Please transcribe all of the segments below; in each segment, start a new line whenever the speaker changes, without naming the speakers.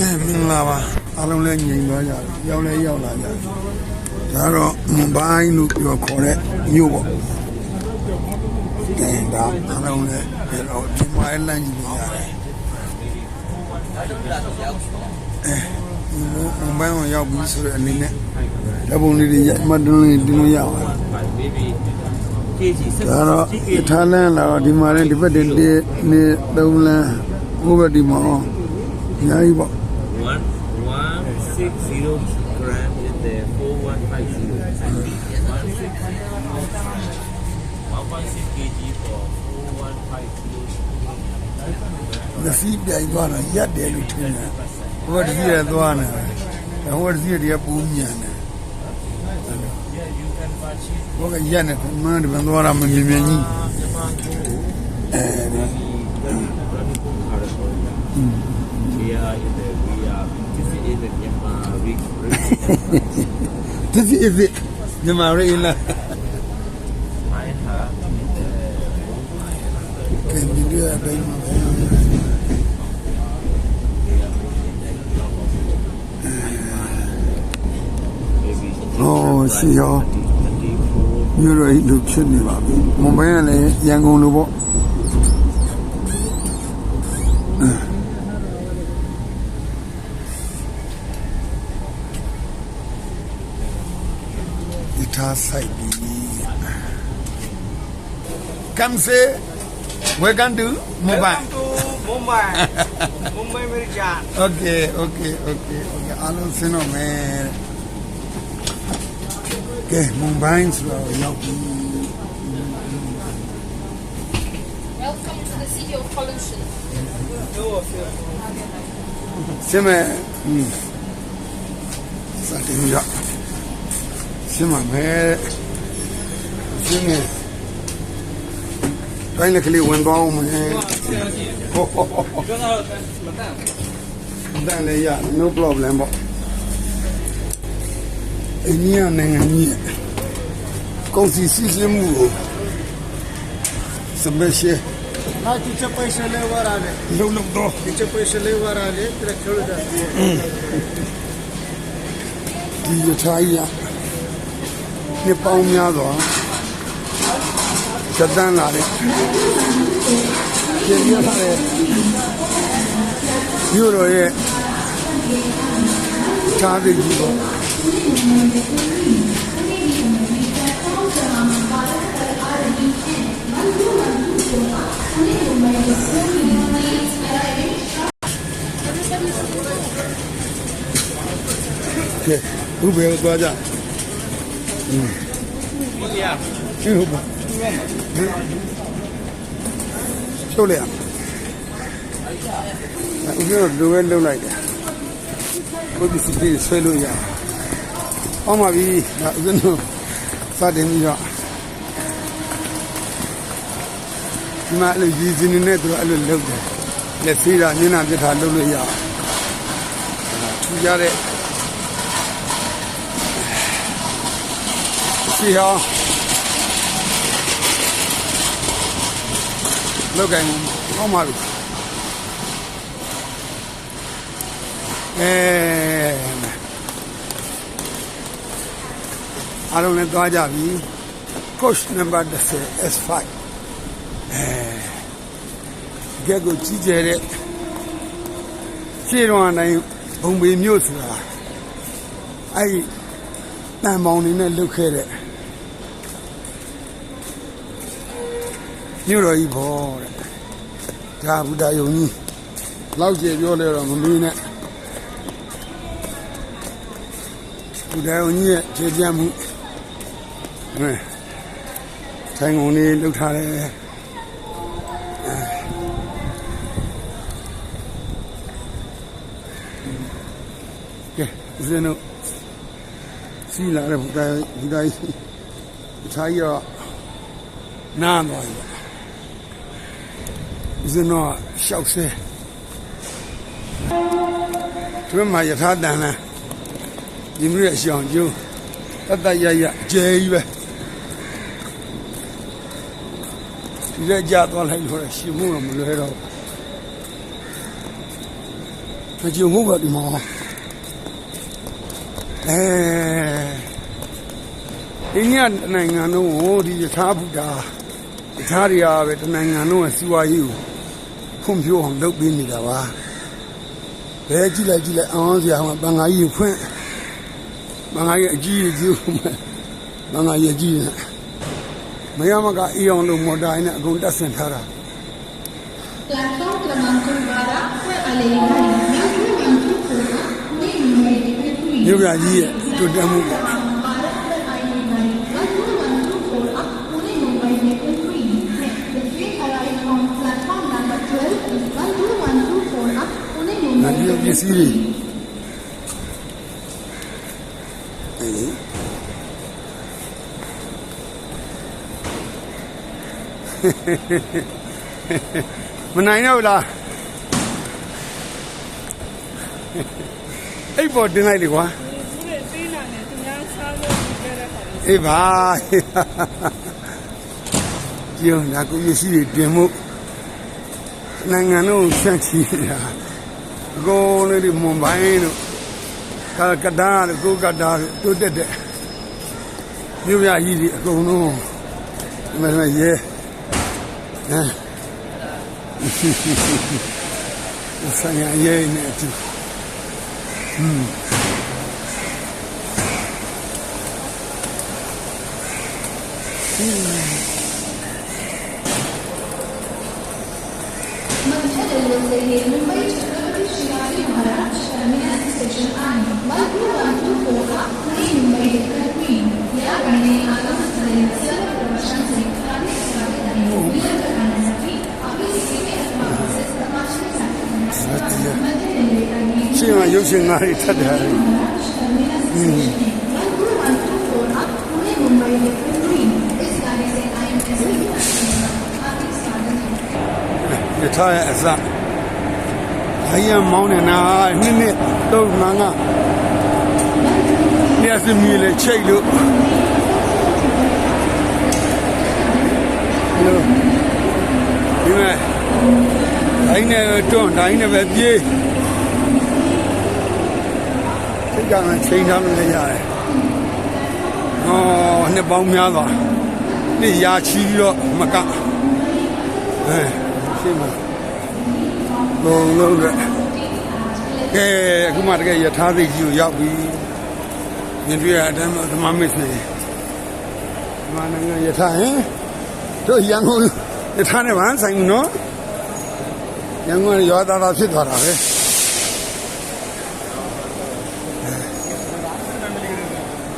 အဲမင်္ဂလာပါအားလုံးလည်းညီသွားကြပြီရောက်လဲရောက်လာကြပြီဒါတော့မွန်ဘိုင်းလို့ပြောခေါ်တဲ့မြို့ပေါ့အဲဒါအားလုံးလည်းဒီတော့ဒီမိုင်းလမ်းကြီးနေရတယ်အဲမွန်ဘိုင်းကိုရောက်ပြီဆိုတဲ့အနေနဲ့ဓာတ်ပုံလေးတွေရိုက်မှတ်တမ်းလေးတင်လို့ရပါတယ်
maybe kg
ဒါတော့ထားလန်းလာတော့ဒီမှာလည်းဒီဘက်တည်းတစ်နှစ်သုံးလမ်းဟိုဘက်ဒီမှာအများကြီးပေါ့
1 160 gram in the 4150 1.6 kg for 4150။
လက်စီးပြိုင်သွားတာရက်တယ်လို့ထင်တယ်။ဟိုဘက်တစ်စီးရသွားနေတယ်။ဟိုဘက်တစ်စီးတည်းကပူးမြန်တယ်
yeah you can purchase ။
ဟိုကရက်နေတယ်
this is in the Myanmar week ။
This is it. မြန်မာရေးလား
I have ။
ကဲဒီလိုအတိုင်းမှာပဲ
maybe ။
ဟောရှိရောမြို့တော်ကြီးလူဖြစ်နေပါပြီ။မွန်ဘိုင်းကလည်းရန်ကုန်လိုပေါ့။ ဒီထားဆိုင်ပြီ။ Come say welcome to Mumbai.
to Mumbai. Mumbai Mirjan.
Okay, okay, okay, okay. အားလုံးဆင်းတော့မယ်တဲ့ကဲမွန်ဘိုင်းဆိုတော့ရောက်ပြီ
Welcome to the city of pollution.
ဆင်းမယ်อืมစတင် ရဆင်းမှာမယ်ဆင်းမယ်တိုင်းလက်ကလေးဝင်သွားအောင်မယ်ဟောဟောဟောဟောတန်လည်းရ no problem ပေါ့အိန္ဒိယနိုင်ငံကြီးကုန်စည်စီးဆင်းမှုကို special
Na ticha paisa le warale.
လုံးလုံးတော့
Ticha paisa le warale. Tira khelu da.
ဒီရထားကြီးက နှစ်ပေါင်းများစွာသက်တမ်းလာတဲ့ပြင်ပြထားတဲ့မြို့တော်ရဲ့ထားတဲ့ကြီးပေါ့ကဲဘုဘယ်ကိုသွားကြ อืมရှင်းဟုတ်ပါချုပ်လိုက်အောင်ဦးပြောလိုပဲလုံလိုက်တယ်ကိုဒီစီပြေးဆွဲလို့ရအောင်ပါပြီဒါဦးဇင်းတို့စတင်ပြီးတော့ဒီမှာအဲ့လိုရည်စင်းနေတဲ့သူကအဲ့လိုလုပ်တယ်လက်သေးတာညနာပြစ်တာလုပ်လို့ရအောင်ထူကြတဲ့ စီဟောင်းလောက်ကင်ကောင်းပါပြီအဲအားလုံးလည်းသွားကြပြီ coach number 10 S5 အဲကြက်ကိုကြီးကျယ်တဲ့ရှေ့တော့အတိုင်းဘုံပေမြို့ဆိုတာအဲ့ဒီတန်ပေါင်းနေနဲ့လုတ်ခဲ့တဲ့ မြို့တော်ကြီးဘောတဲ့ဒါဘုဒ္ဓယုံကြီးလောက်ကျေပြောလဲတော့မမီးနဲ့ဘုဒ္ဓယုံကြီးရဲ့ခြေပြတ်မှုအဲဆိုင်ကုန်လေးလုတ်ထားတယ်ကဲဦးဇင်းတို့စီလာတဲ့ဘုရားဘုရားကြီးသားကြီးတော့နားသွားပြီပေါ့ ဦးဇင်းတော့ရှောက်ဆဲသူမှယထာတန်လန်းဒီမျိုးရဲ့အရှောင်ကျိုးတတ်တရရအကျဲကြီးပဲဒီလက်ကြသွားလိုက်လို့ရှိမှုတော့မလွဲတော့ဘူးမကြုံဘူးကဒီမှာအဲဒီညနိုင်ငံလုံးကိုဒီယထာဘုရားယထာတွေကပဲတနိုင်ငံလုံးရဲ့စီဝါရေးကို ဖွံ့ဖြိုးအောင်လုပ်ပေးနေတာပါဘယ်ကြည့်လိုက်ကြည့်လိုက်အောင်စရာဟောပန်ငါကြီးဖွင့်ပန်ငါကြီးအကြီးကြီးပန်ငါကြီးအကြီးနဲ့မရမကအေးအောင်လို့မော်တာနဲ့အကုန်တက်ဆင်ထားတာ
Platform Kramankum Vara fue alegre.
မြို့ပြကြီးရဲ့တိုးတက်မှု စ္စည်းတွေအေးမနိုင်တော့ဘူးလားအိပ်ပေါ်တင်လိုက်လေကွာ
ဘူးလေသေးနာနဲ့သူများစားလို့ဒီကြတဲ့ခါ
အေးပါကျုံငါကိုရရှိတွေတင်မှုနိုင်ငံလုံးဆန့်ချီနေတာအ ကိုနေဒီမွန်ပိုင်းတို့ကတားတို့ကိုကတားတို့တိုးတက်တဲ့မြို့ရကြီးကြီးအကုန်လုံးဒီမှာရဲဟမ်ဆိုင်ရဲနေတူ
ဟွန်းမန်ချက်တယ်လို့လေမ
ပြင်မှာရုပ်ရှင်ငါးတွေထပ်တယ်
ဟင်း
ရထားရဲ့အစအရင်မောင်းနေနာနှစ်နှစ်တော့ငါငါနေစမီလေချိတ်လို့ဒီမဲ့တိုင်းနဲ့တွန်းတိုင်းနဲ့ပဲပြေး စိတ်ကမှချိန်ထားမလဲရတယ်ဟောနှစ်ပေါင်းများစွာနှစ်ရာချီပြီးတော့မကအဲရှင်းပါလုံးလုံးတဲ့ကဲအခုမှတကယ်ယထာသိကြီးကိုရောက်ပြီမြင်တွေ့ရတဲ့အတိုင်းမှာသမမစ်နေဒီမှာနိုင်ငံယထာဟင်တို့ရန်ကုန်ယထာနဲ့ဘာဆိုင်ဘူးနော်ရန်ကုန်ကရွာသားသားဖြစ်သွားတာပဲ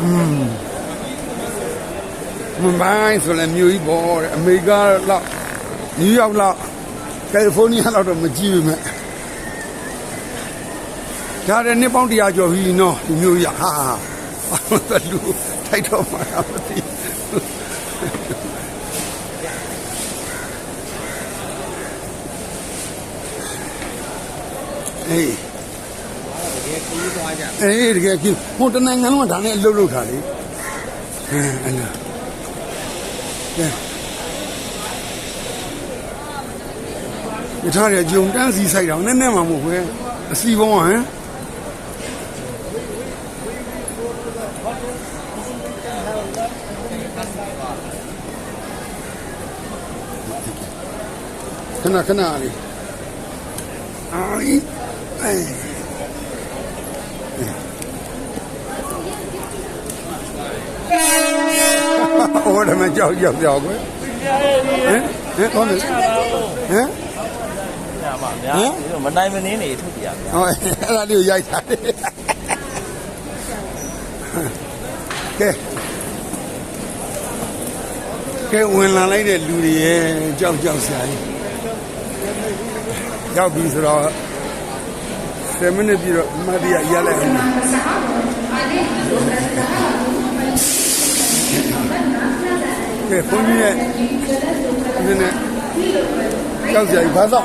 မွန်ဘိုင်းဆိုလည်းမြို့ကြီးပေါ်တဲ့အမေရိကလောက်နယူးယောက်လောက်ကယ်လီဖိုးနီးယားလောက်တော့မကြည့်ဘူးမဲ့ဒါတဲ့နှစ်ပေါင်း100ကျော်ပြီနော်ဒီမျိုးကြီးဟာဟာလူထိုက်တော့မှာမသိအေး
တကယ်ကြီးသွားကြ
အေးတကယ်ကြီးဟိုတနိုင်ငံလုံးကဒါနဲ့အလုပ်လုပ်တာလေဟမ်အဲ့ဒါကဲဒီထားရကြုံတန်းစီဆိုင်တော့နည်းနည်းမှမဟုတ်ပဲအစီပေါင်းဟမ်ခဏခဏလေးအာအေးအေး ဟိုတမကြောက်ကြောက်ကြောက်ကွယ်ဟမ်ဟမ်ဟောနေဟမ်
ညပါဗျာဒီလိုမနိုင်မနှင်းနေထုတ်ပြရဗျာ
ဟောအဲ့ဒါလေးကိုရိုက်တာကဲကဲဝင်လာလိုက်တဲ့လူတွေရဲ့ကြောက်ကြောက်စရာကြီးရောက်ပြီဆိုတော့ 7မိနစ်ပြီးတော့မတ်တရရလိုက်အောင်ကဲဘုန်းကြီးရဲ့ဒီနေ့ကြောက်စရာကြီးဘာသာ